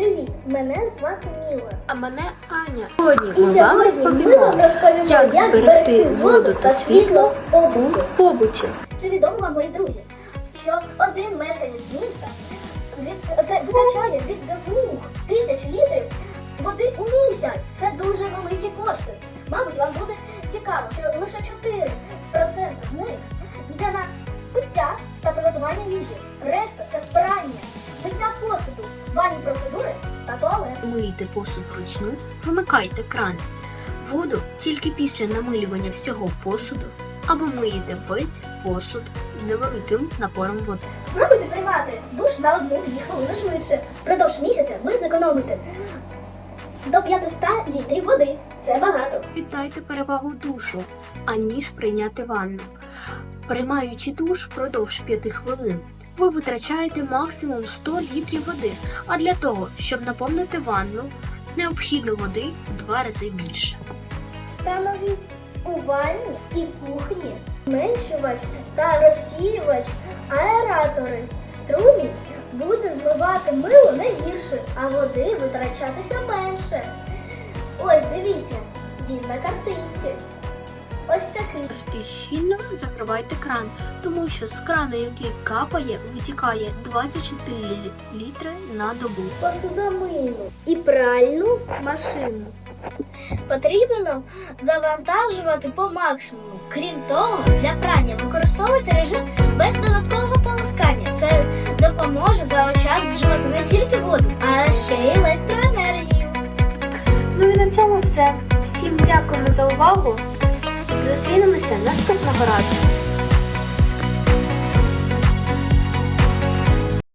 Привіт! Мене звати Міла. А мене Аня. Сьогодні І ми вам сьогодні ми вам розповімо, розповімо, як, як зберегти воду та світло в побуті. побуті. Чи відомо вам, мої друзі, що один мешканець міста витрачає від 2 тисяч літрів води у місяць? Це дуже великі кошти. Мабуть, вам буде цікаво, що лише 4% з них йде на пиття та приготування їжі. Решта Мийте посуд вручну, вимикайте кран. Воду тільки після намилювання всього посуду або миєте весь посуд невеликим напором води. Спробуйте приймати душ на одну-дві хвилини швидше. Впродовж місяця ви зекономите до 500 літрів води. Це багато. Віддайте перевагу душу, аніж прийняти ванну. Приймаючи душ впродовж 5 хвилин, ви витрачаєте максимум 100 літрів води, а для того, щоб наповнити ванну, необхідно води в два рази більше. Встановіть у ванні і кухні зменшувач та розсіювач аератори. Струмінь буде змивати мило не гірше, а води витрачатися менше. Ось дивіться, він на картинці. Ось такий. Щільно закривайте кран, тому що з крану, який капає, витікає 24 літри на добу. посудомийну і пральну машину. Потрібно завантажувати по максимуму. Крім того, для прання використовуйте режим без додаткового полоскання. Це допоможе заощаджувати не тільки воду, а ще й електроенергію. Ну і на цьому все. Всім дякуємо за увагу. Зустрінемося наступного разу.